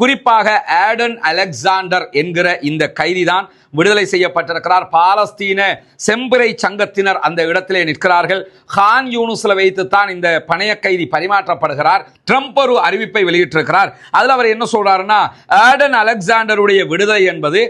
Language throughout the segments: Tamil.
குறிப்பாக ஆடன் அலெக்சாண்டர் என்கிற இந்த கைதிதான் விடுதலை செய்யப்பட்டிருக்கிறார். பாலஸ்தீன செம்பிறை சங்கத்தினர் அந்த இடத்திலே நிற்கிறார்கள். ஹான் யூனுஸ்ல வைத்து தான் இந்த பணைய கைதி பரிமாற்றப்படுகிறார். ட்ரம்ப் ஒரு அறிவிப்பை வெளியிட்டிருக்கிறார். அதுல அவர் என்ன சொல்றாருன்னா ஆடன் அலெக்சாண்டருடைய விடுதலை என்பது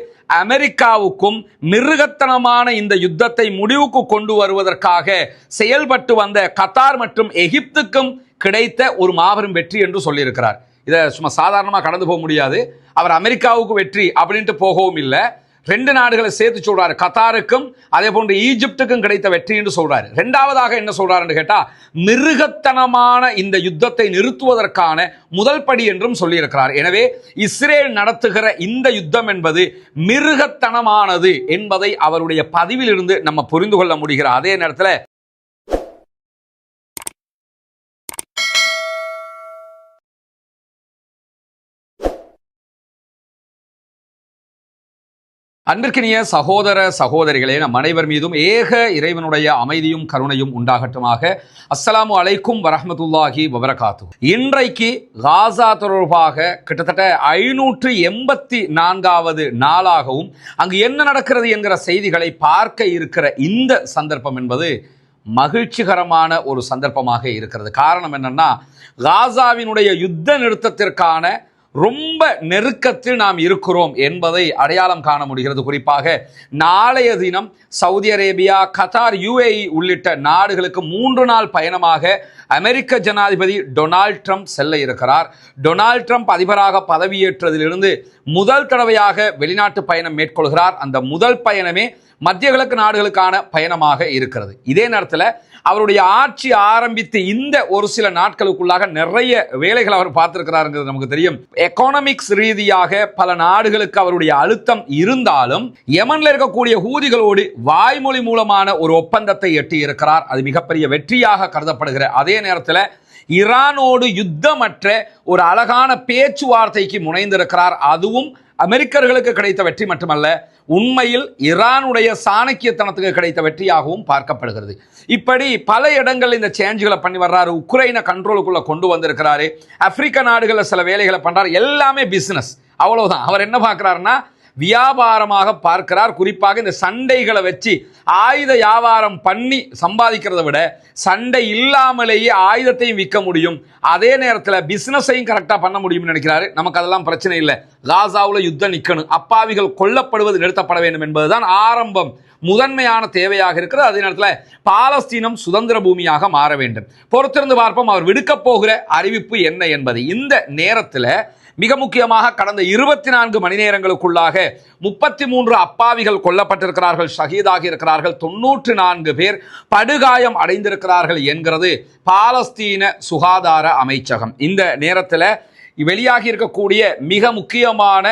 அமெரிக்காவுக்கும் மிருகத்தனமான இந்த யுத்தத்தை முடிவுக்கு கொண்டு வருவதற்காக செயல்பட்டு வந்த கத்தார் மற்றும் எகிப்துக்கும் கிடைத்த ஒரு மாபெரும் வெற்றி என்று சொல்லியிருக்கிறார். இதை சும்மா சாதாரணமாக கடந்து போக முடியாது. அவர் அமெரிக்காவுக்கு வெற்றி அப்படின்ட்டு போகவும் இல்லை. ரெண்டு நாடுகளை சேர்த்து சொல்றாரு. கத்தாருக்கும் அதே போன்று ஈஜிப்டுக்கும் கிடைத்த வெற்றி என்று சொல்றாரு. ரெண்டாவதாக என்ன சொல்றாருன்னு கேட்டா மிருகத்தனமான இந்த யுத்தத்தை நிறுத்துவதற்கான முதல் படி என்றும் சொல்லியிருக்கிறார். எனவே இஸ்ரேல் நடத்துகிற இந்த யுத்தம் என்பது மிருகத்தனமானது என்பதை அவருடைய பதிவிலிருந்து நம்ம புரிந்து கொள்ள முடிகிற அதே நேரத்தில் அன்பிற்கினிய சகோதர சகோதரிகளே நம் அனைவர் மீதும் ஏக இறைவனுடைய அமைதியும் கருணையும் உண்டாகட்டுமாக. அஸ்ஸலாமு அலைக்கும் வரஹ்மத்துல்லாஹி வபரகாத்து இன்றைக்கு காசா தொடர்பாக கிட்டத்தட்ட ஐநூற்று எண்பத்தி நான்காவது நாளாகவும் அங்கு என்ன நடக்கிறது என்கிற செய்திகளை பார்க்க இருக்கிற இந்த சந்தர்ப்பம் என்பது மகிழ்ச்சிகரமான ஒரு சந்தர்ப்பமாக இருக்கிறது. காரணம் என்னன்னா காசாவினுடைய யுத்த நிறுத்தத்திற்கான ரொம்ப நெருக்கத்தில் நாம் இருக்கிறோம் என்பதை அடையாளம் காண முடிகிறது. குறிப்பாக நாளைய தினம் சவுதி அரேபியா கத்தார் யுஏஇ உள்ளிட்ட நாடுகளுக்கு மூன்று நாள் பயணமாக அமெரிக்க ஜனாதிபதி டொனால்ட் ட்ரம்ப் செல்ல இருக்கிறார். டொனால்ட் ட்ரம்ப் அதிபராக பதவியேற்றதிலிருந்து முதல் தடவையாக வெளிநாட்டு பயணம் மேற்கொள்கிறார். அந்த முதல் பயணமே மத்திய கிழக்கு நாடுகளுக்கான பயணமாக இருக்கிறது. இதே நேரத்தில் அவருடைய ஆட்சி ஆரம்பித்து இந்த ஒரு சில நாட்களுக்குள்ளாக நிறைய வேலைகள் அவர் பார்த்திருக்கிறாருங்கிறது நமக்கு தெரியும். எக்கானமிக்ஸ் ரீதியாக பல நாடுகளுக்கு அவருடைய அழுத்தம் இருந்தாலும் யமன்ல இருக்கக்கூடிய ஹூதிகளோடு வாய்மொழி மூலமான ஒரு ஒப்பந்தத்தை எட்டி இருக்கிறார் அது மிகப்பெரிய வெற்றியாக கருதப்படுகிற அதே நேரத்தில் ஈரானோடு யுத்தமற்ற ஒரு அழகான பேச்சுவார்த்தைக்கு முனைந்திருக்கிறார். அதுவும் அமெரிக்கர்களுக்கு கிடைத்த வெற்றி மட்டுமல்ல உண்மையில் ஈரானுடைய சாணக்கியத்தனத்துக்கு கிடைத்த வெற்றியாகவும் பார்க்கப்படுகிறது. இப்படி பல இடங்கள் இந்த சேஞ்சுகளை பண்ணி வர்றாரு உக்ரைனை கண்ட்ரோலுக்குள்ளே கொண்டு வந்திருக்கிறாரு. ஆப்பிரிக்க நாடுகளில் சில வேலைகளை பண்ணுறாரு எல்லாமே பிஸ்னஸ் அவ்வளோதான் அவர் என்ன பார்க்குறாருன்னா வியாபாரமாக பார்க்கிறார். குறிப்பாக இந்த சண்டைகளை வச்சு ஆயுத வியாபாரம் பண்ணி சம்பாதிக்கிறத விட சண்டை இல்லாமலேயே ஆயுதத்தையும் விற்க முடியும். அதே நேரத்தில் பிஸ்னஸையும் கரெக்டாக பண்ண முடியும்னு நினைக்கிறாரு. நமக்கு அதெல்லாம் பிரச்சனை இல்லை. காசாவில் யுத்தம் நிற்கணும் அப்பாவிகள் கொல்லப்படுவது நிறுத்தப்பட வேண்டும் என்பதுதான் ஆரம்பம். முதன்மையான தேவையாக இருக்கிறது. அதே நேரத்தில் பாலஸ்தீனம் சுதந்திர பூமியாக மாற வேண்டும். பொறுத்திருந்து பார்ப்போம் அவர் விடுக்கப் போகிற அறிவிப்பு என்ன என்பது. இந்த நேரத்தில் மிக முக்கியமாக கடந்த இருபத்தி நான்கு மணி நேரங்களுக்குள்ளாக முப்பத்தி மூன்று அப்பாவிகள் கொல்லப்பட்டிருக்கிறார்கள் ஷஹீதாகி இருக்கிறார்கள் தொன்னூற்று நான்கு பேர் படுகாயம் அடைந்திருக்கிறார்கள் என்கிறது பாலஸ்தீன சுகாதார அமைச்சகம். இந்த நேரத்தில் வெளியாகி இருக்கக்கூடிய மிக முக்கியமான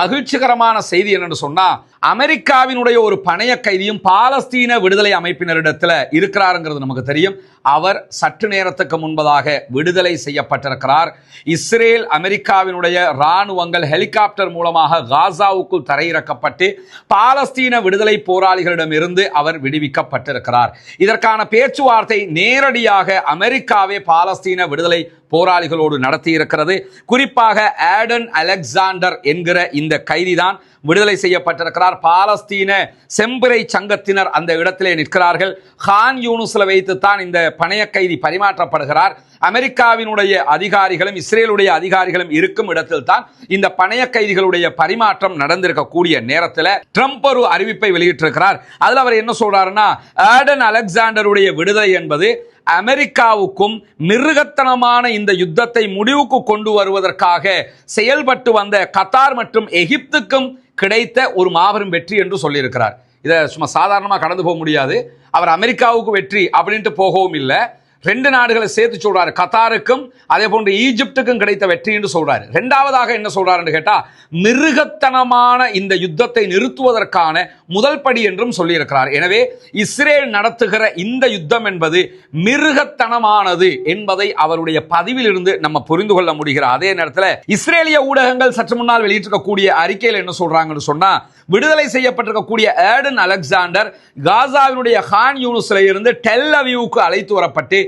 மகிழ்ச்சிகரமான செய்தி என்னென்னு சொன்னால் அமெரிக்காவினுடைய ஒரு பணைய கைதியும் பாலஸ்தீன விடுதலை அமைப்பினரிடத்துல இருக்கிறாருங்கிறது நமக்கு தெரியும். அவர் சற்று நேரத்துக்கு முன்பதாக விடுதலை செய்யப்பட்டிருக்கிறார். இஸ்ரேல் அமெரிக்காவினுடைய இராணுவங்கள் ஹெலிகாப்டர் மூலமாக காசாவுக்குள் தரையிறக்கப்பட்டு பாலஸ்தீன விடுதலை போராளிகளிடமிருந்து அவர் விடுவிக்கப்பட்டிருக்கிறார். இதற்கான பேச்சுவார்த்தை நேரடியாக அமெரிக்காவே பாலஸ்தீன விடுதலை போராளிகளோடு நடத்தியிருக்கிறது. குறிப்பாக ஆடன் அலெக்சாண்டர் என்கிற இந்த கைதிதான் விடுதலை செய்யப்பட்டிருக்கிறார். பாலஸ்தீன செம்பிறை சங்கத்தினர் அந்த இடத்திலே நிற்கிறார்கள். ஹான் யூனுஸில் வைத்து தான் இந்த பணைய கைதி பரிமாற்றப்படுகிறார். அமெரிக்காவினுடைய அதிகாரிகளும் இஸ்ரேலுடைய அதிகாரிகளும் இருக்கும் இடத்தில் தான் இந்த பணைய கைதிகளுடைய பரிமாற்றம் நடந்திருக்கக்கூடிய நேரத்தில் ட்ரம்ப் ஒரு அறிவிப்பை வெளியிட்டிருக்கிறார். அதில் அவர் என்ன சொல்றாருன்னா ஆடன் அலெக்சாண்டருடைய விடுதலை என்பது அமெரிக்காவுக்கும் மிருகத்தனமான இந்த யுத்தத்தை முடிவுக்கு கொண்டு வருவதற்காக செயல்பட்டு வந்த கத்தார் மற்றும் எகிப்துக்கும் கிடைத்த ஒரு மாபெரும் வெற்றி என்று சொல்லியிருக்கிறார். இதை சும்மா சாதாரணமாக கடந்து போக முடியாது. அவர் அமெரிக்காவுக்கு வெற்றி அப்படின்ட்டு போகவும் இல்லை. ரெண்டு நாடுகளை சேர்த்து சொல்றாரு. கத்தாருக்கும் அதே போன்று ஈஜிப்டுக்கும் கிடைத்த வெற்றி என்று சொல்றாரு. ரெண்டாவதாக என்ன சொல்றாருன்னு கேட்டா மிருகத்தனமான இந்த யுத்தத்தை நிறுத்துவதற்கான முதல் படி என்றும் சொல்லியிருக்கிறார். எனவே இஸ்ரேல் நடத்துகிற இந்த யுத்தம் என்பது மிருகத்தனமானது என்பதை அவருடைய பதிவிலிருந்து நம்ம புரிந்து கொள்ள முடிகிற அதே நேரத்தில் இஸ்ரேலிய ஊடகங்கள் சற்று முன்னால் வெளியிட்டிருக்கக்கூடிய அறிக்கையில் என்ன சொல்றாங்கன்னு சொன்னா விடுதலை செய்யப்பட்டிருக்கக்கூடிய ஏடன் அலெக்சாண்டர் காசாவினுடைய ஹான் யூனிஸ்ல இருந்து டெல் அவியூக்கு அழைத்து வரப்பட்டு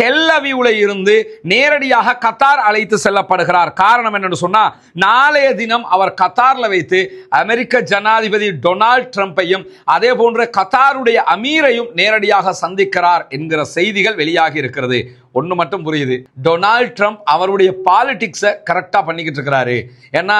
டெல்லவியூல இருந்து நேரடியாக கத்தார் அழைத்து செல்லப்படுகிறார். காரணம் என்னன்னு சொன்னா நாளைய தினம் அவர் கத்தார்ல வைத்து அமெரிக்க ஜனாதிபதி டொனால்ட் ட்ரம்ப்பையும் அதே போன்ற கத்தாருடைய அமீரையும் நேரடியாக சந்திக்கிறார் என்கிற செய்திகள் வெளியாகி இருக்கிறது. ஒன்று மட்டும் புரியுது. டொனால்ட் ட்ரம்ப் அவருடைய பாலிடிக்ஸை கரெக்டாக பண்ணிக்கிட்டு இருக்கிறாரு. ஏன்னா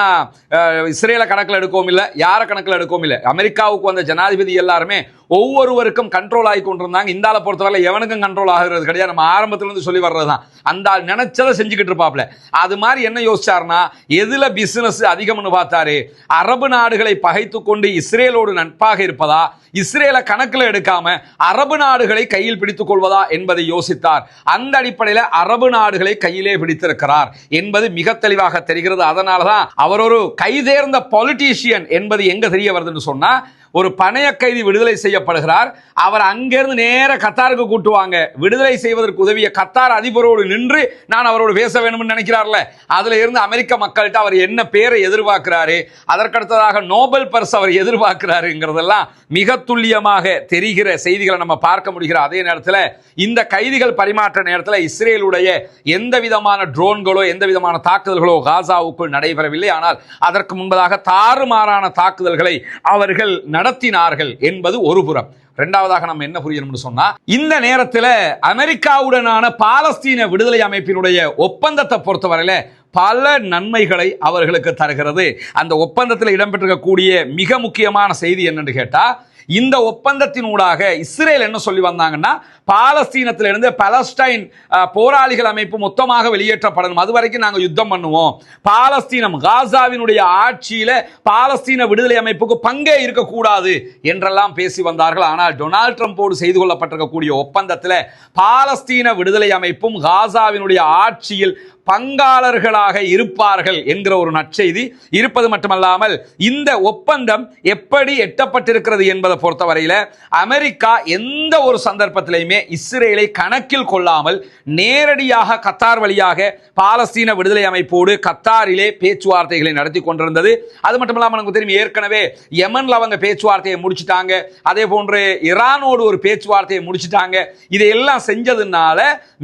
இஸ்ரேலை கணக்கில் எடுக்கவும் இல்லை யாரை கணக்கில் எடுக்கவும் இல்லை. அமெரிக்காவுக்கு வந்த ஜனாதிபதி எல்லாருமே ஒவ்வொருவருக்கும் கண்ட்ரோல் ஆகி கொண்டிருந்தாங்க. இந்தால பொறுத்தவரை எவனுக்கும் கண்ட்ரோல் ஆகிறது கிடையாது. நம்ம ஆரம்ப இருந்து சொல்லி வர்றது தான் அந்த ஆள் நினைச்சதை செஞ்சுக்கிட்டு இருப்பாப்ல அது மாதிரி என்ன யோசிச்சாருன்னா எதுல பிசினஸ் அதிகம்னு பார்த்தாரு? அரபு நாடுகளை பகைத்து கொண்டு இஸ்ரேலோடு நட்பாக இருப்பதா? இஸ்ரேலை கணக்கில் எடுக்காம அரபு நாடுகளை கையில் பிடித்துக் கொள்வதா என்பதை யோசித்தார். அந்த அடிப்படையில் அரபு நாடுகளை கையிலே பிடித்திருக்கிறார் என்பது மிக தெளிவாக தெரிகிறது. அதனால தான் அவர் ஒரு கைதேர்ந்த பொலிட்டீஷியன் என்பது எங்க தெரிய வருதுன்னு சொன்னா ஒரு பணைய கைதி விடுதலை செய்யப்படுகிறார். அவர் அங்கிருந்து நேர கத்தாருக்கு கூட்டுவாங்க. விடுதலை செய்வதற்கு உதவிய கத்தார் அதிபரோடு நின்று நான் அவரோடு பேச வேணும்னு நினைக்கிறார்ல. அதுல இருந்து அமெரிக்க மக்கள்கிட்ட அவர் என்ன பேரை எதிர்பார்க்கிறாரு? அதற்கடுத்ததாக நோபல் பரிசு அவர் எதிர்பார்க்கிறாருங்கிறதெல்லாம் மிக துல்லியமாக தெரிகிற செய்திகளை நம்ம பார்க்க முடிகிற அதே நேரத்தில் இந்த கைதிகள் பரிமாற்ற நேரத்தில் இஸ்ரேலுடைய எந்த விதமான ட்ரோன்களோ எந்த விதமான தாக்குதல்களோ காசாவுக்குள் நடைபெறவில்லை. ஆனால் அதற்கு முன்பதாக தாறுமாறான தாக்குதல்களை அவர்கள் நடத்தினார்கள் என்பது ஒரு புறம். ரெண்டாவதாக நம்ம என்ன புரியணும்னு சொன்னா இந்த நேரத்தில் அமெரிக்காவுடனான பாலஸ்தீன விடுதலை அமைப்பினுடைய ஒப்பந்தத்தை பொறுத்தவரையில பல நன்மைகளை அவர்களுக்கு தருகிறது. அந்த ஒப்பந்தத்தில் இடம்பெற்றிருக்கக்கூடிய மிக முக்கியமான செய்தி என்னன்னு கேட்டால் இந்த ஒப்பந்தத்தினூடாக இஸ்ரேல் என்ன சொல்லி வந்தாங்கன்னா பாலஸ்தீனத்திலிருந்து பலஸ்டைன் போராளிகள் அமைப்பு மொத்தமாக வெளியேற்றப்படணும். அது வரைக்கும் நாங்கள் யுத்தம் பண்ணுவோம். பாலஸ்தீனம் காசாவினுடைய ஆட்சியில் பாலஸ்தீன விடுதலை அமைப்புக்கு பங்கே இருக்கக்கூடாது என்றெல்லாம் பேசி வந்தார்கள். ஆனால் டொனால்ட் ட்ரம்போடு செய்து கொள்ளப்பட்டிருக்கக்கூடிய ஒப்பந்தத்தில் பாலஸ்தீன விடுதலை அமைப்பும் காசாவினுடைய ஆட்சியில் பங்காளர்களாக இருப்பார்கள் என்கிற ஒரு நற்செய்தி. இருப்பது மட்டுமல்லாமல் இந்த ஒப்பந்தம் எப்படி எட்டப்பட்டிருக்கிறது என்பதை பொறுத்தவரையில் அமெரிக்கா எந்த ஒரு சந்தர்ப்பத்திலையுமே இஸ்ரேலை கணக்கில் கொள்ளாமல் நேரடியாக கத்தார் வழியாக பாலஸ்தீன விடுதலை அமைப்போடு கத்தாரிலே பேச்சுவார்த்தைகளை நடத்தி கொண்டிருந்தது. அது மட்டுமல்லாமல் நமக்கு தெரியும் ஏற்கனவே யமன்ல அவங்க பேச்சுவார்த்தையை முடிச்சிட்டாங்க. அதே போன்று ஈரானோடு ஒரு பேச்சுவார்த்தையை முடிச்சிட்டாங்க. இதையெல்லாம் செஞ்சதுனால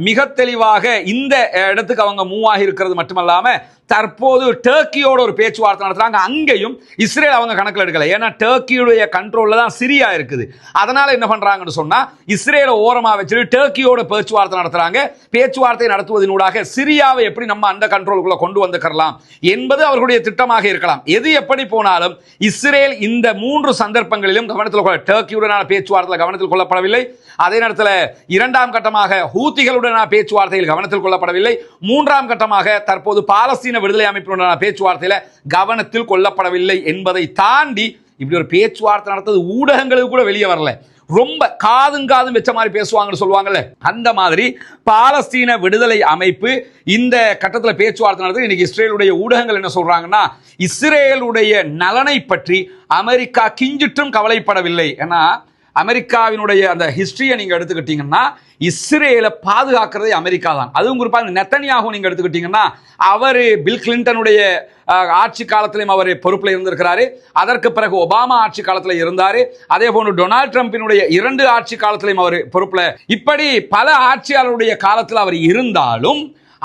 மிக தெளிவாக இந்த இடத்துக்கு அவங்க மூவ் ஆகி இருக்கிறது மட்டுமல்லாம தற்போது டர்க்கியோட ஒரு பேச்சுவார்த்தை நடத்துறாங்க. அங்கேயும் இஸ்ரேல் அவங்க கணக்கில் எடுக்கலை. ஏன்னா டர்க்கியுடைய கண்ட்ரோல்ல தான் சிரியா இருக்குது. அதனால என்ன பண்றாங்கன்னு சொன்னா இஸ்ரேலை ஓரமா வச்சுட்டு டர்க்கியோட பேச்சுவார்த்தை நடத்துறாங்க. பேச்சுவார்த்தை நடத்துவதனூடாக சிரியாவை எப்படி நம்ம அந்த கண்ட்ரோலுக்குள்ள கொண்டு வந்துக்கலாம் என்பது அவர்களுடைய திட்டமாக இருக்கலாம். எது எப்படி போனாலும் இஸ்ரேல் இந்த மூன்று சந்தர்ப்பங்களிலும் கவனத்தில் கொள்ள டர்க்கியுடனான பேச்சுவார்த்தையில் கவனத்தில் கொள்ளப்படவில்லை. அதே நேரத்தில் இரண்டாம் கட்டமாக ஹூத்திகளுடனான பேச்சுவார்த்தையில் கவனத்தில் கொள்ளப்படவில்லை. மூன்றாம் கட்டமாக தற்போது பாலஸ்தீன விடுதலை அமைப்பினுடனான பேச்சுவார்த்தையில் கவனத்தில் கொள்ளப்படவில்லை என்பதை தாண்டி இப்படி ஒரு பேச்சுவார்த்தை நடத்தது ஊடகங்களுக்கு கூட வெளியே வரல. ரொம்ப காதும் காதும் வச்ச மாதிரி பேசுவாங்கன்னு சொல்லுவாங்கல்ல. அந்த மாதிரி பாலஸ்தீன விடுதலை அமைப்பு இந்த கட்டத்தில் பேச்சுவார்த்தை நடத்தி இன்னைக்கு இஸ்ரேலுடைய ஊடகங்கள் என்ன சொல்றாங்கன்னா இஸ்ரேலுடைய நலனை பற்றி அமெரிக்கா கிஞ்சிட்டும் கவலைப்படவில்லை. ஏன்னா அமெரிக்காவினுடைய அந்த ஹிஸ்டரியை நீங்கள் எடுத்துக்கிட்டீங்கன்னா இஸ்ரேலை பாதுகாக்கிறதே அமெரிக்கா தான். அதுவும் குறிப்பாக நெத்தனியாகவும் நீங்கள் எடுத்துக்கிட்டீங்கன்னா அவர் பில் கிளின்டனுடைய ஆட்சி காலத்திலையும் அவர் பொறுப்பில் இருந்திருக்கிறாரு. அதற்கு பிறகு ஒபாமா ஆட்சி காலத்தில் இருந்தார். அதே போன்று டொனால்ட் ட்ரம்பினுடைய இரண்டு ஆட்சி காலத்திலையும் அவர் பொறுப்பில். இப்படி பல ஆட்சியாளருடைய காலத்தில் அவர் இருந்தாலும்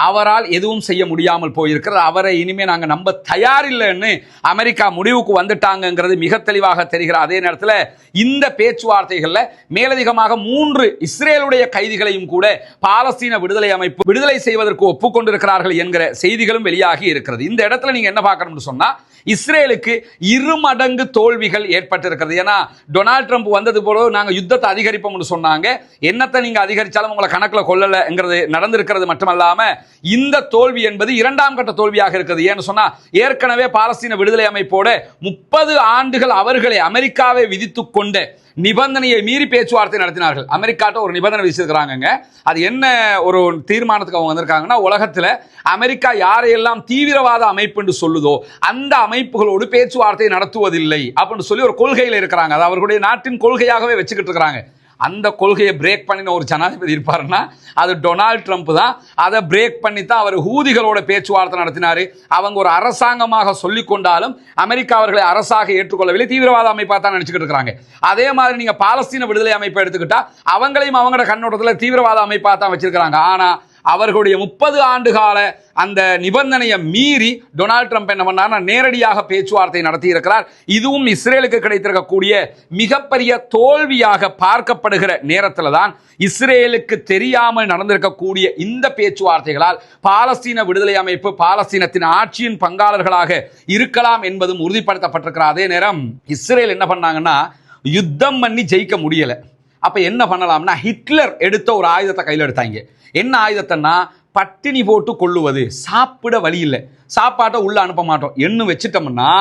அவரால் எதுவும் செய்ய முடியாமல் போயிருக்கிறது. அவரை இனிமே நாங்கள் நம்ப தயாரில்லைன்னு அமெரிக்கா முடிவுக்கு வந்துட்டாங்கங்கிறது மிக தெளிவாக தெரிகிறார் அதே நேரத்தில் இந்த பேச்சுவார்த்தைகளில் மேலதிகமாக மூன்று இஸ்ரேலுடைய கைதிகளையும் கூட பாலஸ்தீன விடுதலை அமைப்பு விடுதலை செய்வதற்கு ஒப்புக்கொண்டிருக்கிறார்கள் என்கிற செய்திகளும் வெளியாகி இருக்கிறது. இந்த இடத்துல நீங்கள் என்ன பார்க்கணும்னு சொன்னால் இஸ்ரேலுக்கு இருமடங்கு தோல்விகள் ஏற்பட்டிருக்கிறது. ஏன்னா டொனால்ட் ட்ரம்ப் வந்தது போல நாங்கள் யுத்தத்தை அதிகரிப்போம்னு சொன்னாங்க. என்னத்தை நீங்கள் அதிகரிச்சாலும் உங்களை கணக்கில் கொள்ளலைங்கிறது நடந்திருக்கிறது மட்டுமல்லாமல் இந்த தோல்வி என்பது இரண்டாம் கட்ட தோல்வியாக இருக்கிறது. ஏன்னு சொன்னா ஏற்கனவே பாலஸ்தீன விடுதலை அமைப்போட முப்பது ஆண்டுகள் அவர்களை அமெரிக்காவை விதித்துக் கொண்டு நிபந்தனையை மீறி பேச்சுவார்த்தை நடத்தினார்கள். அமெரிக்காட்ட ஒரு நிபந்தனை விதிச்சிருக்கிறாங்க அது என்ன ஒரு தீர்மானத்துக்கு அவங்க வந்திருக்காங்கன்னா உலகத்தில் அமெரிக்கா யாரையெல்லாம் தீவிரவாத அமைப்பு என்று சொல்லுதோ அந்த அமைப்புகளோடு பேச்சுவார்த்தை நடத்துவதில்லை அப்படின்னு சொல்லி ஒரு கொள்கையில் இருக்கிறாங்க. அது அவர்களுடைய நாட்டின் கொள்கையாகவே வச்சுக்கிட்டு இருக்கிறாங்க. அந்த கொள்கையை பிரேக் பண்ணின ஒரு ஜனாதிபதி இருப்பாருன்னா அது டொனால்ட் ட்ரம்ப் தான். அதை பிரேக் பண்ணி தான் அவர் ஹூதிகளோட பேச்சுவார்த்தை நடத்தினாரு. அவங்க ஒரு அரசாங்கமாக சொல்லிக் கொண்டாலும் அமெரிக்கா அவர்களை அரசாக ஏற்றுக்கொள்ளவில்லை. தீவிரவாத அமைப்பாக தான் நினச்சிக்கிட்டு இருக்காங்க அதே மாதிரி நீங்கள் பாலஸ்தீன விடுதலை அமைப்பை எடுத்துக்கிட்டால் அவங்களையும் அவங்களோட கண்ணோட்டத்தில் தீவிரவாத அமைப்பாக தான் வச்சிருக்கிறாங்க. ஆனால் அவர்களுடைய முப்பது ஆண்டு கால அந்த நிபந்தனையை மீறி டொனால்ட் ட்ரம்ப் என்ன பண்ணார்னா நேரடியாக பேச்சுவார்த்தை நடத்தி இருக்கிறார் இதுவும் இஸ்ரேலுக்கு கிடைத்திருக்கக்கூடிய மிகப்பெரிய தோல்வியாக பார்க்கப்படுகிற நேரத்தில் தான் இஸ்ரேலுக்கு தெரியாமல் நடந்திருக்கக்கூடிய இந்த பேச்சுவார்த்தைகளால் பாலஸ்தீன விடுதலை அமைப்பு பாலஸ்தீனத்தின் ஆட்சியின் பங்காளர்களாக இருக்கலாம் என்பதும் உறுதிப்படுத்தப்பட்டிருக்கிற அதே நேரம் இஸ்ரேல் என்ன பண்ணாங்கன்னா யுத்தம் பண்ணி ஜெயிக்க முடியலை. அப்போ என்ன பண்ணலாம்னா ஹிட்லர் எடுத்த ஒரு ஆயுதத்தை கையில் எடுத்தாங்க. என்ன ஆயுதத்தைன்னா பட்டினி போட்டு கொள்ளுவது சாப்பிட வழி இல்லை. சாப்பாட்டை உள்ள அனுப்ப மாட்டோம். எண்ணு வச்சுட்டோம்னா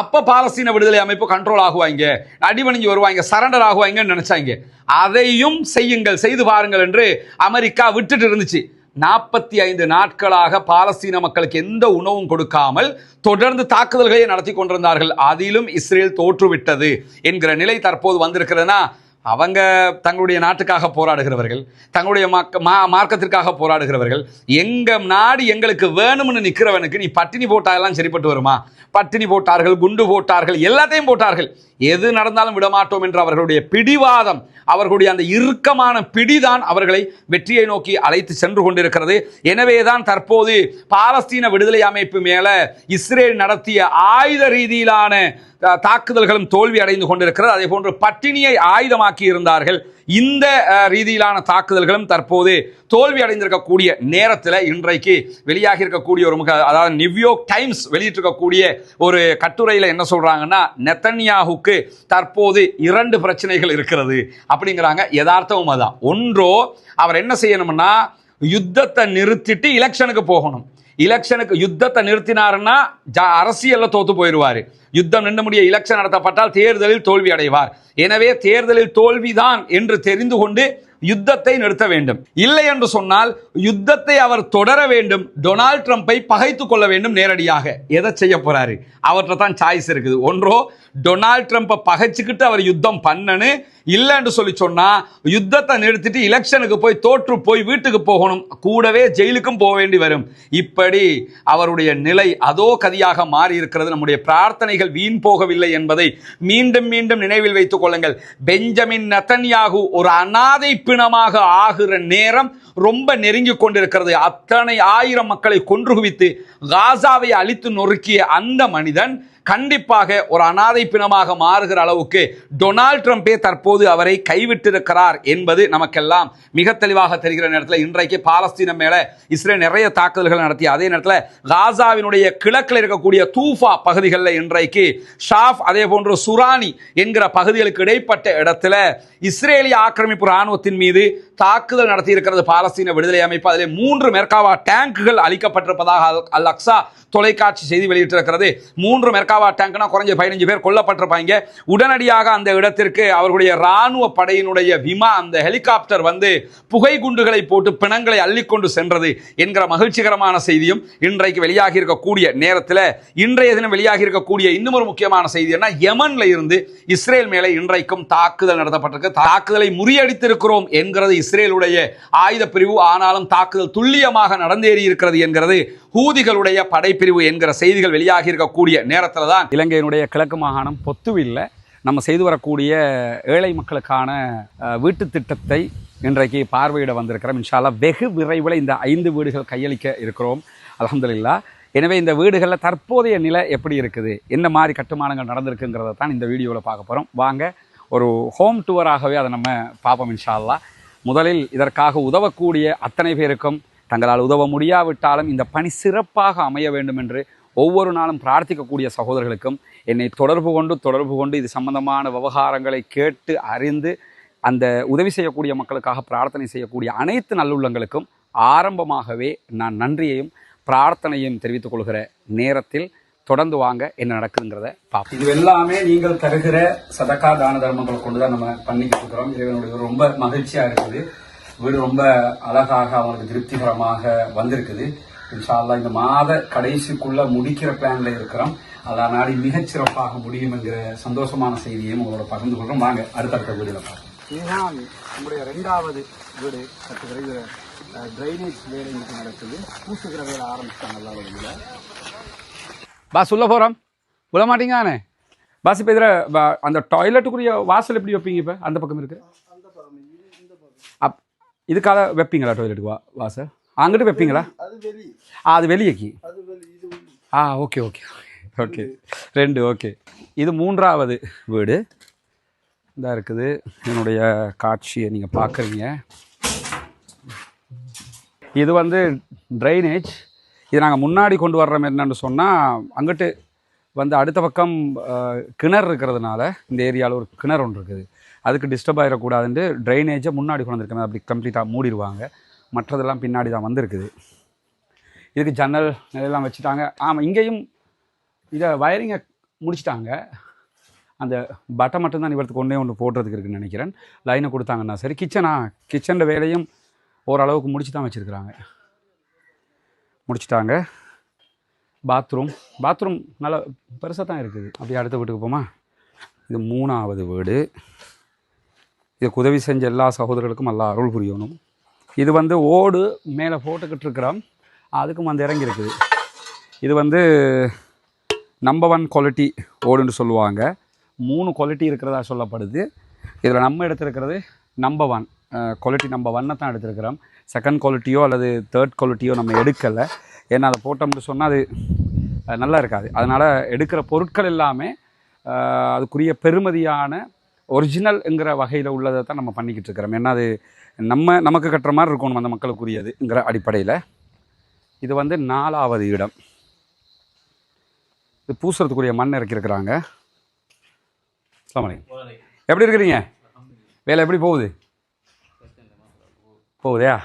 அப்ப பாலஸ்தீன விடுதலை அமைப்பு கண்ட்ரோல் ஆகுவாங்க. அடிவணிஞ்சு வருவாங்க. சரண்டர் ஆகுவாங்கன்னு நினைச்சாங்க. அதையும் செய்யுங்கள். செய்து பாருங்கள் என்று அமெரிக்கா விட்டுட்டு இருந்துச்சு. நாற்பத்தி ஐந்து நாட்களாக பாலஸ்தீன மக்களுக்கு எந்த உணவும் கொடுக்காமல் தொடர்ந்து தாக்குதல்களை நடத்தி கொண்டிருந்தார்கள். அதிலும் இஸ்ரேல் தோற்றுவிட்டது என்கிற நிலை தற்போது வந்திருக்கிறதுனா அவங்க தங்களுடைய நாட்டுக்காக போராடுகிறவர்கள் தங்களுடைய மா மார்க்கத்திற்காக போராடுகிறவர்கள் எங்க நாடு எங்களுக்கு வேணும்னு நிற்கிறவனுக்கு நீ பட்டினி போட்டாலாம் சரிப்பட்டு வருமா? பட்டினி போட்டார்கள் குண்டு போட்டார்கள் எல்லாத்தையும் போட்டார்கள். எது நடந்தாலும் விடமாட்டோம் என்ற அவர்களுடைய பிடிவாதம் அவர்களுடைய அந்த இறுக்கமான பிடிதான் அவர்களை வெற்றியை நோக்கி அழைத்து சென்று கொண்டிருக்கிறது. எனவேதான் தற்போது பாலஸ்தீன விடுதலை அமைப்பு மேல இஸ்ரேல் நடத்திய ஆயுத ரீதியிலான தாக்குதல்களும் தோல்வி அடைந்து கொண்டிருக்கிறது. அதே போன்று பட்டினியை ஆயுதமாக்கி இருந்தார்கள். இந்த ரீதியிலான தாக்குதல்களும் தற்போது தோல்வி அடைந்திருக்கக்கூடிய நேரத்தில் இன்றைக்கு வெளியாகி இருக்கக்கூடிய ஒரு முக அதாவது நியூயோர்க் டைம்ஸ் வெளியிட்டிருக்கக்கூடிய ஒரு கட்டுரையில் என்ன சொல்றாங்கன்னா நெத்தன்யாஹுக்கு தற்போது இரண்டு பிரச்சனைகள் இருக்கிறது அப்படிங்கிறாங்க. யதார்த்தமும் அதான். ஒன்றோ அவர் என்ன செய்யணும்னா யுத்தத்தை நிறுத்திட்டு எலெக்ஷனுக்கு போகணும். எலெக்ஷனுக்கு யுத்தத்தை நிறுத்தினாருன்னா அரசியலில் தோத்து போயிடுவார். யுத்தம் நின்று முடிய எலெக்ஷன் நடத்தப்பட்டால் தேர்தலில் தோல்வி அடைவார். எனவே தேர்தலில் தோல்விதான் என்று தெரிந்து கொண்டு யுத்தத்தை நிறுத்த வேண்டும். இல்லை என்று சொன்னால் யுத்தத்தை அவர் தொடர வேண்டும். டொனால்ட் ட்ரம்ப்பை பகைத்து கொள்ள வேண்டும் நேரடியாக. எதை செய்ய போறாரு? அவர்கிட்ட தான் சாய்ஸ் இருக்குது. ஒன்றோ டொனால்ட் ட்ரம்ப்பை பகைச்சிக்கிட்டு அவர் யுத்தம் பண்ணனு இல்லைன்னு சொல்லி சொன்னா யுத்தத்தை நிறுத்திட்டு எலெக்ஷனுக்கு போய் தோற்று போய் வீட்டுக்கு போகணும். கூடவே ஜெயிலுக்கும் போக வேண்டி வரும். இப்படி அவருடைய நிலை அதோ கதியாக மாறி இருக்கிறது. நம்முடைய பிரார்த்தனைகள் வீண் போகவில்லை என்பதை மீண்டும் மீண்டும் நினைவில் வைத்துக் கொள்ளுங்கள். பெஞ்சமின் நத்தன்யாகு ஒரு அனாதை பிணமாக ஆகிற நேரம் ரொம்ப நெருங்கி கொண்டிருக்கிறது. அத்தனை ஆயிரம் மக்களை கொன்று குவித்து காசாவை அழித்து நொறுக்கிய அந்த மனிதன் கண்டிப்பாக ஒரு அனாதை பிணமாக மாறுகிற அளவுக்கு டொனால்ட் ட்ரம்பே தற்போது அவரை கைவிட்டிருக்கிறார் என்பது நமக்கெல்லாம் மிக தெளிவாக தெரிகிற நேரத்தில் இன்றைக்கு பாலஸ்தீனம் மேலே இஸ்ரேல் நிறைய தாக்குதல்கள் நடத்தி அதே நேரத்தில் காசாவினுடைய கிழக்கில் இருக்கக்கூடிய தூஃபா பகுதிகளில் இன்றைக்கு ஷாஃப் அதே போன்று சுரானி என்கிற பகுதிகளுக்கு இடைப்பட்ட இடத்துல இஸ்ரேலிய ஆக்கிரமிப்பு ராணுவத்தின் மீது தாக்குதல் நடத்தியிருக்கிறது பாலஸ்தீன விடுதலை அமைப்பு. அதிலே மூன்று மெர்காவா டேங்குகள் அளிக்கப்பட்டிருப்பதாக அல்- அல் அக்ஸா தொலைக்காட்சி செய்தி வெளியிட்டிருக்கிறது. மூன்று மெர்காவா டேங்க்னா குறைஞ்ச பதினஞ்சு பேர் கொல்லப்பட்டிருப்பாங்க. உடனடியாக அந்த இடத்திற்கு அவர்களுடைய ராணுவ படையினுடைய விமா அந்த ஹெலிகாப்டர் வந்து புகை குண்டுகளை போட்டு பிணங்களை அள்ளிக்கொண்டு சென்றது என்கிற மகிழ்ச்சிகரமான செய்தியும் இன்றைக்கு வெளியாகி இருக்கக்கூடிய நேரத்தில் இன்றைய தினம் வெளியாகி இருக்கக்கூடிய இன்னும் ஒரு முக்கியமான செய்தி என்ன? யமன்ல இருந்து இஸ்ரேல் மேலே இன்றைக்கும் தாக்குதல் நடத்தப்பட்டிருக்கு. தாக்குதலை முறியடித்திருக்கிறோம் என்கிறது இஸ்ரேலுடைய ஆயுத பிரிவு ஆனாலும் தாக்குதல் துல்லியமாக நடந்தேறி இருக்கிறது என்கிறது ஹூதிகளுடைய படைப்பிரிவு என்கிற செய்திகள் வெளியாகி இருக்கக்கூடிய நேரத்தில் தான் இலங்கையினுடைய கிழக்கு மாகாணம் பொத்துவில்ல. நம்ம செய்து வரக்கூடிய ஏழை மக்களுக்கான வீட்டு திட்டத்தை இன்றைக்கு பார்வையிட வந்திருக்கிறோம். இன்ஷால்லா வெகு விரைவில் இந்த ஐந்து வீடுகள் கையளிக்க இருக்கிறோம். அலமதுல்லா எனவே இந்த வீடுகளில் தற்போதைய நிலை எப்படி இருக்குது? என்ன மாதிரி கட்டுமானங்கள் நடந்திருக்குங்கிறத தான் இந்த வீடியோவில் பார்க்க போகிறோம் வாங்க ஒரு ஹோம் டூராகவே அதை நம்ம பார்ப்போம் இன்ஷா முதலில் இதற்காக உதவக்கூடிய அத்தனை பேருக்கும் தங்களால் உதவ முடியாவிட்டாலும் இந்த பணி சிறப்பாக அமைய வேண்டும் என்று ஒவ்வொரு நாளும் பிரார்த்திக்கக்கூடிய சகோதரர்களுக்கும் என்னை தொடர்பு கொண்டு தொடர்பு கொண்டு இது சம்பந்தமான விவகாரங்களை கேட்டு அறிந்து அந்த உதவி செய்யக்கூடிய மக்களுக்காக பிரார்த்தனை செய்யக்கூடிய அனைத்து நல்லுள்ளங்களுக்கும் ஆரம்பமாகவே நான் நன்றியையும் பிரார்த்தனையும் தெரிவித்துக் கொள்கிற நேரத்தில் தொடர்ந்து வாங்க என்ன நடக்குதுங்கிறத பார்ப்போம். இது எல்லாமே நீங்கள் தருகிற சதக்கா தான தர்மங்களை கொண்டு தான் நம்ம பண்ணிக்கிட்டு இருக்கிறோம். இறைவனுடைய ரொம்ப மகிழ்ச்சியா இருக்குது. வீடு ரொம்ப அழகாக அவங்களுக்கு திருப்திகரமாக வந்திருக்குது. இன்ஷா அல்லாஹ் இந்த மாத கடைசிக்குள்ள முடிக்கிற பிளான்ல இருக்கிறோம். அதனால் மிகச் சிறப்பாக முடியும் என்கிற சந்தோஷமான செய்தியையும் உங்களோட பகிர்ந்து கொள்றோம் வாங்க அடுத்தடுத்த வீடியோல பார்ப்போம். இதுதான் நம்முடைய ரெண்டாவது வீடு கட்டுகிற ட்ரைனேஜ் வேலை நடக்குது. பூசுகிற வேலை ஆரம்பிச்சிட்டாங்க எல்லா வழியில். பாஸ் உள்ள போகிறோம் உள்ள மாட்டீங்கண்ணே பாஸ் இப்போ இதில் அந்த டாய்லெட்டுக்குரிய வாசல் எப்படி வைப்பீங்க இப்போ? அந்த பக்கம் இருக்கு. அப் இதுக்காக வைப்பீங்களா டாய்லெட்டுக்கு வா வாசல் அங்கிட்டு வைப்பீங்களா? ஆ அது வெளியேக்கி. ஆ ஓகே ஓகே ஓகே ரெண்டு ஓகே இது மூன்றாவது வீடு. இதாக இருக்குது. என்னுடைய காட்சியை நீங்கள் பார்க்குறீங்க இது வந்து ட்ரைனேஜ் இது நாங்கள் முன்னாடி கொண்டு வர்றோம் என்னன்னு சொன்னால் அங்கிட்டு வந்து அடுத்த பக்கம் கிணறு இருக்கிறதுனால இந்த ஏரியாவில் ஒரு கிணறு ஒன்று இருக்குது. அதுக்கு டிஸ்டர்ப் ஆகிடக்கூடாதுன்ட்டு ட்ரைனேஜை முன்னாடி கொண்டு வந்திருக்கேன் அப்படி கம்ப்ளீட்டாக மூடிடுவாங்க. மற்றதெல்லாம் பின்னாடி தான் வந்திருக்குது. இதுக்கு ஜன்னல் எல்லாம் வச்சுட்டாங்க. ஆமாம் இங்கேயும் இதை வயரிங்கை முடிச்சிட்டாங்க. அந்த பட்டை மட்டும்தான் இவரத்துக்கு ஒன்றே ஒன்று போடுறதுக்கு இருக்குன்னு நினைக்கிறேன். லைனை கொடுத்தாங்கன்னா சரி கிச்சனா கிச்சனில் வேலையும் ஓரளவுக்கு முடிச்சு தான் வச்சுருக்குறாங்க. முடிச்சிட்டாங்க. பாத்ரூம் பாத்ரூம் நல்லா பெருசாக தான் இருக்குது. அப்படியே அடுத்த வீட்டுக்கு போமா? இது மூணாவது வீடு. இதுக்கு உதவி செஞ்ச எல்லா சகோதரர்களுக்கும் நல்லா அருள் புரியணும். இது வந்து ஓடு மேலே போட்டுக்கிட்டு இருக்கிறோம் அதுக்கும் வந்து இறங்கி இருக்குது இது வந்து நம்பர் ஒன் குவாலிட்டி ஓடுன்னு சொல்லுவாங்க. மூணு குவாலிட்டி இருக்கிறதா சொல்லப்படுது. இதில் நம்ம எடுத்திருக்கிறது நம்பர் ஒன் குவாலிட்டி நம்பர் ஒன்னை தான் எடுத்திருக்கிறோம். செகண்ட் குவாலிட்டியோ அல்லது தேர்ட் குவாலிட்டியோ நம்ம எடுக்கலை. ஏன்னா அதை போட்டோம்னு சொன்னால் அது நல்லா இருக்காது. அதனால் எடுக்கிற பொருட்கள் எல்லாமே அதுக்குரிய பெருமதியான ஒரிஜினல்ங்கிற வகையில் உள்ளதை தான் நம்ம பண்ணிக்கிட்டு இருக்கிறோம். ஏன்னா அது நம்ம நமக்கு கட்டுற மாதிரி இருக்கணும் அந்த மக்களுக்குரியதுங்கிற அடிப்படையில். இது வந்து நாலாவது இடம். இது பூசுறதுக்குரிய மண் இறக்கியிருக்கிறாங்க. எப்படி இருக்கிறீங்க? வேலை எப்படி போகுது? போகுதா?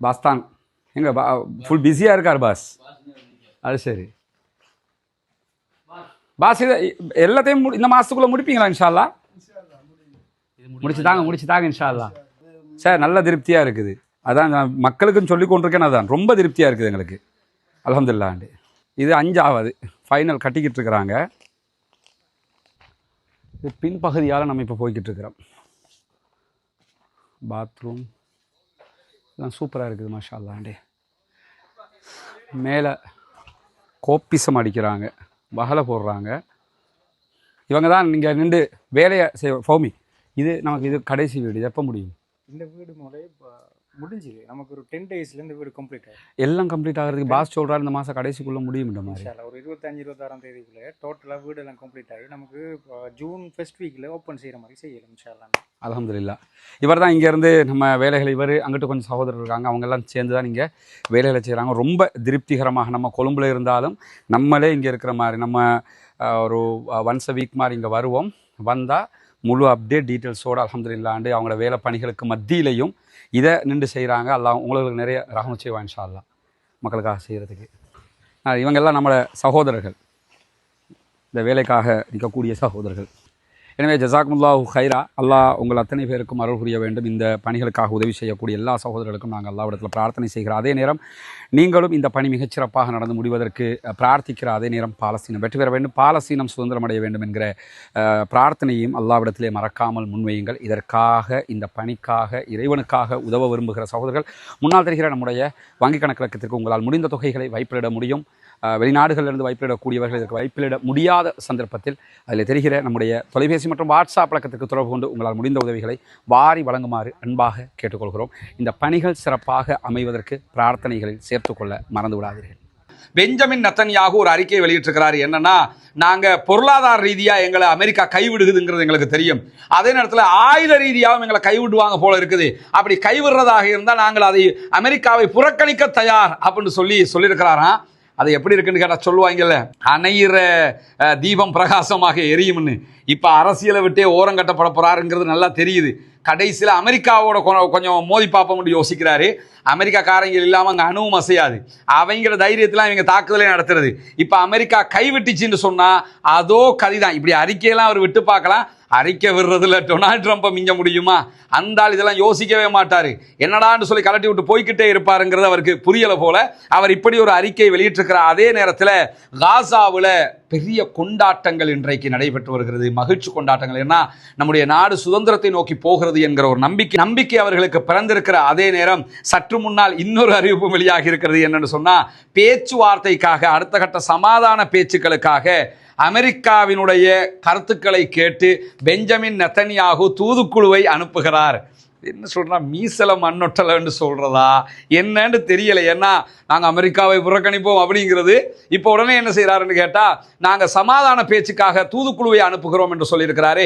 பாஸ் தான் எங்க பா ஃபுல் பிஸியாக இருக்கார் பாஸ். அது சரி. பாஸ் இதை எல்லாத்தையும் முடி- இந்த மாதத்துக்குள்ளே முடிப்பீங்களா இன்ஷால்லா? முடிச்சு தாங்க முடிச்சு தாங்க இன்ஷால்லா. சார் நல்ல திருப்தியாக இருக்குது. அதான் நான் மக்களுக்கும் சொல்லி கொண்டிருக்கேன் அதான். ரொம்ப திருப்தியாக இருக்குது எங்களுக்கு. அலமதுல்லாண்டு இது அஞ்சாவது. ஃபைனல் கட்டிக்கிட்டு இருக்கிறாங்க. இது பின்பகுதியால் நம்ம இப்போ போய்கிட்டு இருக்கிறோம். பாத்ரூம் இதெல்லாம் சூப்பராக இருக்குது மாஷா அல்லாண்டே மேலே கோப்பிசம் அடிக்கிறாங்க வகலை போடுறாங்க. இவங்க தான் நீங்கள் நின்று வேலையை செய் ஃபௌமி. இது நமக்கு இது கடைசி வீடு எப்போ முடியும்? இந்த வீடு முறை இப்போ முடிஞ்சுது. நமக்கு ஒரு டென் டேஸ்ல இந்த வீடு கம்ப்ளீட் ஆகும் எல்லாம் கம்ப்ளீட் ஆகிறதுக்கு பாஸ் சொல்கிறார் இந்த மாதம் கடைசிக்குள்ளே முடியும்ன்ற மாதிரி. இன்ஷால்லா ஒரு இருபத்தஞ்சு இருபத்தாறாம் தேதிக்குள்ளே டோட்டலாக வீடு எல்லாம் கம்ப்ளீட் ஆகி நமக்கு ஜூன் ஃபர்ஸ்ட் வீக்கில் ஓப்பன் செய்கிற மாதிரி செய்யலாம் இன்ஷால்லா அல்ஹம்துலில்லா. இவர் தான் இங்கேருந்து நம்ம வேலைகள் இவர் அங்கிட்டு கொஞ்சம் சகோதரர் இருக்காங்க அவங்க எல்லாம் சேர்ந்து தான் இங்கே வேலைகளை செய்கிறாங்க ரொம்ப திருப்திகரமாக நம்ம கொழும்புல இருந்தாலும் நம்மளே இங்கே இருக்கிற மாதிரி நம்ம ஒரு ஒன்ஸ் அ வீக் மாதிரி இங்கே வருவோம். வந்தால் முழு அப்டேட் டீட்டெயில்ஸோடு அலமதுல்லாண்டு அவங்களோட வேலை பணிகளுக்கு மத்தியிலையும் இதை நின்று செய்கிறாங்க அல்ல உங்களுக்கு நிறைய ரகம் செய்வான் இன்ஷா மக்களுக்காக செய்கிறதுக்கு இவங்கெல்லாம் நம்மளோட சகோதரர்கள். இந்த வேலைக்காக நிற்கக்கூடிய சகோதரர்கள். எனவே ஜசாக்முல்லாஹு ஹைரா அல்லாஹ் உங்கள் அத்தனை பேருக்கும் அருள் புரிய வேண்டும். இந்த பணிகளுக்காக உதவி செய்யக்கூடிய எல்லா சகோதரர்களுக்கும் நாங்கள் அல்லாவிடத்தில் பிரார்த்தனை செய்கிறோம் அதே நேரம் நீங்களும் இந்த பணி மிகச்சிறப்பாக நடந்து முடிவதற்கு பிரார்த்திக்கிற அதே நேரம் பாலஸ்தீனம் வெற்றி பெற வேண்டும். பாலஸ்தீனம் சுதந்திரம் அடைய வேண்டும் என்கிற பிரார்த்தனையும் அல்லாவிடத்திலே மறக்காமல் முன்வையுங்கள். இதற்காக இந்த பணிக்காக இறைவனுக்காக உதவ விரும்புகிற சகோதரர்கள் முன்னால் தெரிகிற நம்முடைய வங்கிக் கணக்கிலக்கத்திற்கு உங்களால் முடிந்த தொகைகளை வைப்பிட முடியும். வெளிநாடுகளிலிருந்து வைப்பிலிடக்கூடியவர்கள் இதற்கு வைப்பிலிட முடியாத சந்தர்ப்பத்தில் அதில் தெரிகிற நம்முடைய தொலைபேசி மற்றும் வாட்ஸ்அப் பழக்கத்துக்கு தொடர்பு கொண்டு உங்களால் முடிந்த உதவிகளை வாரி வழங்குமாறு அன்பாக கேட்டுக்கொள்கிறோம். இந்த பணிகள் சிறப்பாக அமைவதற்கு பிரார்த்தனைகளில் சேர்த்துக்கொள்ள மறந்து விடாதீர்கள் பெஞ்சமின் நத்தன்யாகு ஒரு அறிக்கையை வெளியிட்டிருக்கிறாரு. என்னன்னா நாங்கள் பொருளாதார ரீதியாக எங்களை அமெரிக்கா கைவிடுகுதுங்கிறது எங்களுக்கு தெரியும். அதே நேரத்தில் ஆயுத ரீதியாகவும் எங்களை கைவிடுவாங்க போல இருக்குது. அப்படி கைவிடுறதாக இருந்தால் நாங்கள் அதை அமெரிக்காவை புறக்கணிக்க தயார் அப்படின்னு சொல்லி சொல்லியிருக்கிறாராம். அது எப்படி இருக்குன்னு கேட்டால் சொல்லுவாங்கல்ல அணையிற தீபம் பிரகாசமாக எரியும்னு. இப்போ அரசியலை விட்டே ஓரம் கட்டப்பட போகிறாருங்கிறது நல்லா தெரியுது. கடைசியில் அமெரிக்காவோட கொ- கொஞ்சம் மோதி பார்ப்போம்னு யோசிக்கிறாரு. அமெரிக்காக்காரங்க இல்லாமல் அங்கே அணுவும் அசையாது. அவங்கள தைரியத்தில் இவங்க தாக்குதலே நடத்துறது. இப்போ அமெரிக்கா கைவிட்டுச்சுன்னு சொன்னால் அதோ கதிதான். இப்படி அறிக்கையெல்லாம் அவர் விட்டு பார்க்கலாம். அறிக்கை விடுறதுல டொனால்ட் ட்ரம்ப்பை மிஞ்ச முடியுமா? அந்த ஆள் இதெல்லாம் யோசிக்கவே மாட்டார். என்னடான்னு சொல்லி கலட்டி விட்டு போய்க்கிட்டே இருப்பாருங்கிறது அவருக்கு புரியலை போல. அவர் இப்படி ஒரு அறிக்கை வெளியிட்டிருக்கிறார். அதே நேரத்தில் காசாவில் பெரிய கொண்டாட்டங்கள் இன்றைக்கு நடைபெற்று வருகிறது. மகிழ்ச்சி கொண்டாட்டங்கள். ஏன்னா நம்முடைய நாடு சுதந்திரத்தை நோக்கி போகிறது என்கிற ஒரு நம்பிக்கை நம்பிக்கை அவர்களுக்கு பிறந்திருக்கிற அதே நேரம் சற்று முன்னால் இன்னொரு அறிவிப்பு வெளியாகி இருக்கிறது என்னன்னு சொன்னால் பேச்சுவார்த்தைக்காக அடுத்த கட்ட சமாதான பேச்சுக்களுக்காக அமெரிக்காவினுடைய கருத்துக்களை கேட்டு பெஞ்சமின் நெத்தனியாகு தூதுக்குழுவை அனுப்புகிறார். என்ன சொல்றா மீசல மண்ணொட்டலைன்னு சொல்கிறதா என்னன்னு தெரியல. ஏன்னா நாங்கள் அமெரிக்காவை புறக்கணிப்போம் அப்படிங்கிறது. இப்போ உடனே என்ன செய்கிறாருன்னு கேட்டால் நாங்கள் சமாதான பேச்சுக்காக தூதுக்குழுவை அனுப்புகிறோம் என்று சொல்லியிருக்கிறாரு.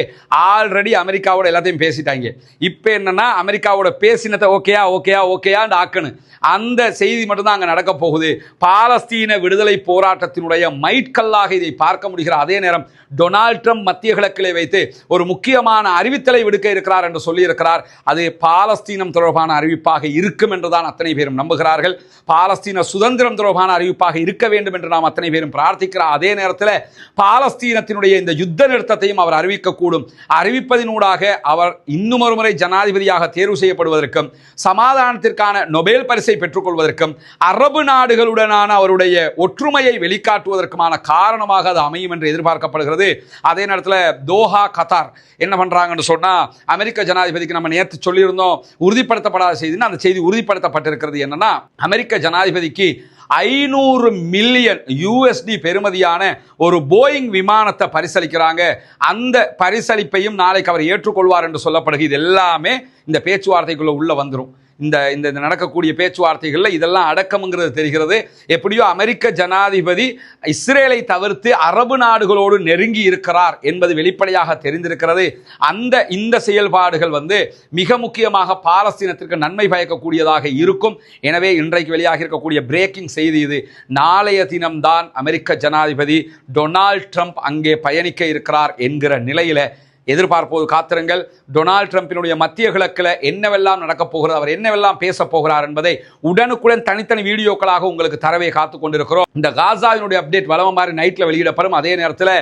ஆல்ரெடி அமெரிக்காவோட எல்லாத்தையும் பேசிட்டாங்க. இப்போ என்னன்னா அமெரிக்காவோட பேசினத்தை ஓகேயா ஓகேயா ஓகேயான்னு ஆக்கணும் அந்த செய்தி மட்டும்தான் அங்கே நடக்க போகுது. பாலஸ்தீன விடுதலை போராட்டத்தினுடைய மைட்கல்லாக இதை பார்க்க முடிகிற அதே நேரம் டொனால்ட் ட்ரம்ப் மத்திய கிழக்கிலே வைத்து ஒரு முக்கியமான அறிவித்தலை விடுக்க இருக்கிறார் என்று சொல்லியிருக்கிறார். அது பாலஸ்தீனம் தொடர்பான அறிவிப்பாக இருக்கும் என்றுதான் அத்தனை பேரும் நம்புகிறார்கள். பாலஸ்தீன சுதந்திரம் தொடர்பான அறிவிப்பாக இருக்க வேண்டும் என்று நாம் அத்தனை பேரும் பிரார்த்திக்கிறோம். அதே நேரத்தில் பாலஸ்தீனத்தினுடைய இந்த யுத்த நிறுத்தத்தையும் அவர் அறிவிக்கக்கூடும். அறிவிப்பதினூடாக அவர் இன்னும் ஒரு முறை ஜனாதிபதியாக தேர்வு செய்யப்படுவதற்கும் சமாதானத்திற்கான நொபேல் பரிசை பெற்றுக்கொள்வதற்கும் அரபு நாடுகளுடனான அவருடைய ஒற்றுமையை வெளிக்காட்டுவதற்குமான காரணமாக அது அமையும் என்று எதிர்பார்க்கப்படுகிறது. அதே நேரத்தில் தோஹா கத்தார் என்ன பண்றாங்கன்னு சொன்னா அமெரிக்க ஜனாதிபதிக்கு நம்ம நேற்று சொல்லியிருந்தோம் உறுதிப்படுத்தப்படாத செய்தின்னு அந்த செய்தி உறுதிப்படுத்தப்பட்டிருக்கிறது என்னன்னா அமெரிக்க ஜனாதிபதிக்கு ஐநூறு மில்லியன் யூஎஸ்டி பெறுமதியான ஒரு போயிங் விமானத்தை பரிசளிக்கிறாங்க. அந்த பரிசளிப்பையும் நாளைக்கு அவர் ஏற்றுக்கொள்வார் என்று சொல்லப்படுகிறது. எல்லாமே இந்த பேச்சுவார்த்தைக்குள்ள உள்ள வந்துரும். இந்த இந்த நடக்கக்கூடிய பேச்சுவார்த்தைகளில் இதெல்லாம் அடக்கம்ங்கிறது தெரிகிறது. எப்படியோ அமெரிக்க ஜனாதிபதி இஸ்ரேலை தவிர்த்து அரபு நாடுகளோடு நெருங்கி இருக்கிறார் என்பது வெளிப்படையாக தெரிந்திருக்கிறது. அந்த இந்த செயல்பாடுகள் வந்து மிக முக்கியமாக பாலஸ்தீனத்திற்கு நன்மை பயக்கக்கூடியதாக இருக்கும். எனவே இன்றைக்கு வெளியாக இருக்கக்கூடிய பிரேக்கிங் செய்தி இது. நாளைய தினம்தான் அமெரிக்க ஜனாதிபதி டொனால்ட் ட்ரம்ப் அங்கே பயணிக்க இருக்கிறார் என்கிற நிலையில் எதிர்பார்ப்போது காத்திருங்கள். டொனால்ட் ட்ரம்பினுடைய மத்திய கிழக்கில் என்னவெல்லாம் நடக்கப் போகிறது அவர் என்னவெல்லாம் பேச போகிறார் என்பதை உடனுக்குடன் தனித்தனி வீடியோக்களாக உங்களுக்கு தரவே காத்து கொண்டிருக்கிறோம். இந்த காசாவினுடைய அப்டேட் வளம மாதிரி நைட்டில் வெளியிடப்படும். அதே நேரத்தில்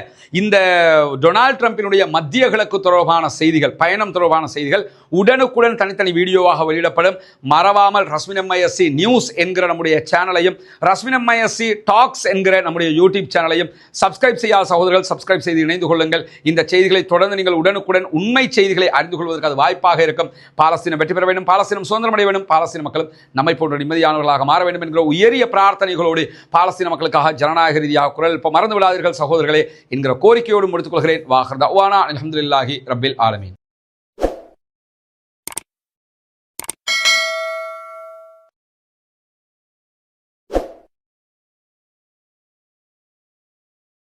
இந்த டொனால்ட் ட்ரம்பினுடைய மத்திய கிழக்கு தொடர்பான செய்திகள் பயணம் தொடர்பான செய்திகள் உடனுக்குடன் தனித்தனி வீடியோவாக வெளியிடப்படும் மறவாமல் ரஸ்மினம்ஐஎஸ்சி நியூஸ் என்கிற நம்முடைய சேனலையும் ரஸ்மினம்ஐஎஸ்சி டாக்ஸ் என்கிற நம்முடைய யூடியூப் சேனலையும் சப்ஸ்கிரைப் செய்யாத சகோதரர்கள் சப்ஸ்கிரைப் செய்து இணைந்து கொள்ளுங்கள். இந்த செய்திகளை தொடர்ந்து நீங்கள் உடனுக்குடன் உண்மை செய்திகளை அறிந்து கொள்வதற்கு அது வாய்ப்பாக இருக்கும். பாலஸ்தீனம் வெற்றி பெற வேண்டும். பாலஸ்தீனம் சுதந்திரம் அடைய வேண்டும். பாலஸ்தீன மக்களும் நம்மை போன்ற நிம்மதியானவர்களாக மாற வேண்டும் என்கிற உயரிய பிரார்த்தனைகளோடு பாலஸ்தீன மக்களுக்காக ஜனநாயக ரீதியாக குரல் இப்போ மறந்து விடாதீர்கள் சகோதரர்களே என்கிற கோரிக்கையோடு முடித்துக் கொள்கிறேன். வாஹர்தா வானா அலமதுல்லாஹி ரபில் ஆலமீன்.